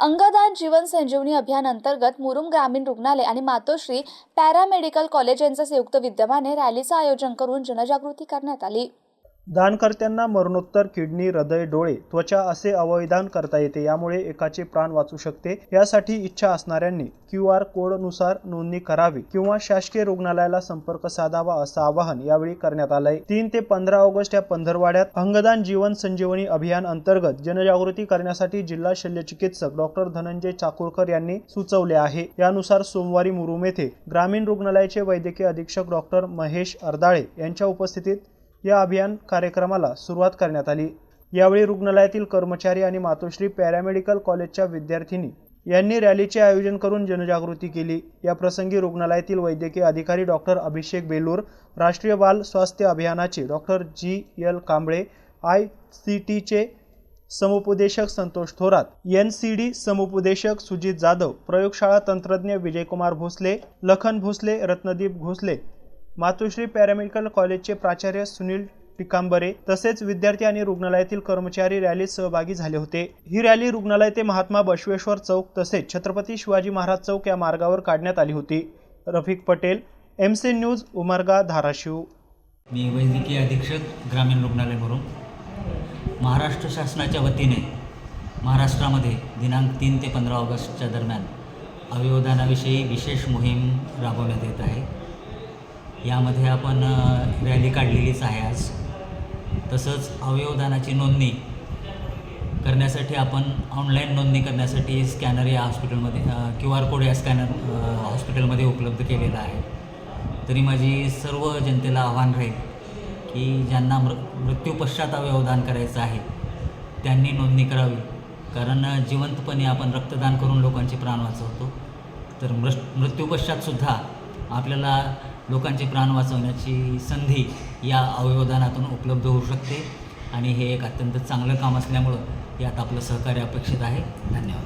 अंगदान जीवन संजीवनी अभियान अंतर्गत मुरुम ग्रामीण रुग्णालय आणि मातोश्री पॅरामेडिकल कॉलेज यांच्या संयुक्त विद्यमाने रॅलीचं आयोजन करून जनजागृती करण्यात आली. दानकर्त्यांना मरणोत्तर किडनी हृदय डोळे त्वचा असे अवयदान करता येते. यामुळे एकाचे प्राण वाचू शकते. यासाठी इच्छा असणाऱ्यांनी क्यू आर कोडनुसार नोंदणी करावी किंवा शासकीय रुग्णालयाला संपर्क साधावा असं आवाहन यावेळी करण्यात आलंय. तीन ते पंधरा ऑगस्ट या पंधरवाड्यात अंगदान जीवन संजीवनी अभियान अंतर्गत जनजागृती करण्यासाठी जिल्हा शल्य चिकित्सक डॉक्टर धनंजय चाकूरकर यांनी सुचवले आहे. यानुसार सोमवारी मुरुम येथे ग्रामीण रुग्णालयाचे वैद्यकीय अधीक्षक डॉक्टर महेश अर्दाळे यांच्या उपस्थितीत या अभियान कार्यक्रमाला सुरुवात करण्यात आली. यावेळी रुग्णालयातील कर्मचारी आणि मातोश्री पॅरामेडिकल कॉलेजच्या विद्यार्थिनी यांनी रॅलीचे आयोजन करून जनजागृती केली. या प्रसंगी रुग्णालयातील वैद्यकीय अधिकारी डॉक्टर अभिषेक बेलूर राष्ट्रीय बाल स्वास्थ्य अभियानाचे doctor G. L. Kamble I. C. टीचे समुपदेशक Santosh Thorat N C D समुपदेशक सुजित जाधव प्रयोगशाळा तंत्रज्ञ विजयकुमार भोसले लखन भोसले रत्नदीप भोसले मातोश्री पॅरामेडिकल कॉलेजचे प्राचार्य सुनील टिकांबरे तसेच विद्यार्थी आणि रुग्णालयातील कर्मचारी रॅलीत सहभागी झाले होते. ही रॅली रुग्णालय ते महात्मा बसवेश्वर चौक तसेच छत्रपती शिवाजी महाराज चौक या मार्गावर काढण्यात आली होती. Rafiq Patel M C news Umarga Dharashiv. मी वैद्यकीय अधीक्षक ग्रामीण रुग्णालय म्हणून. महाराष्ट्र शासनाच्या वतीने महाराष्ट्रामध्ये दिनांक तीन ते पंधरा ऑगस्टच्या दरम्यान अवयवदानाविषयी विशेष मोहीम राबवण्यात येत आहे. यामध्ये आपण रॅली काढलेलीच आहे आज. तसंच अवयवदानाची नोंदणी करण्यासाठी आपण ऑनलाईन नोंदणी करण्यासाठी स्कॅनर या हॉस्पिटलमध्ये क्यू आर कोड या स्कॅनर हॉस्पिटलमध्ये उपलब्ध केलेला आहे. तरी माझी सर्व जनतेला आव्हान राहील की ज्यांना मृ मृत्यूपश्चात अवयवदान करायचं आहे त्यांनी नोंदणी करावी. कारण जिवंतपणे आपण रक्तदान करून लोकांचे प्राण वाचवतो तर मृ मृत्यूपश्चातसुद्धा आपल्याला लोकांचे प्राण वाचवण्याची संधी या अवयवदानातून उपलब्ध होऊ शकते. आणि हे एक अत्यंत चांगलं काम असल्यामुळं यात आपलं सहकार्य अपेक्षित आहे. धन्यवाद.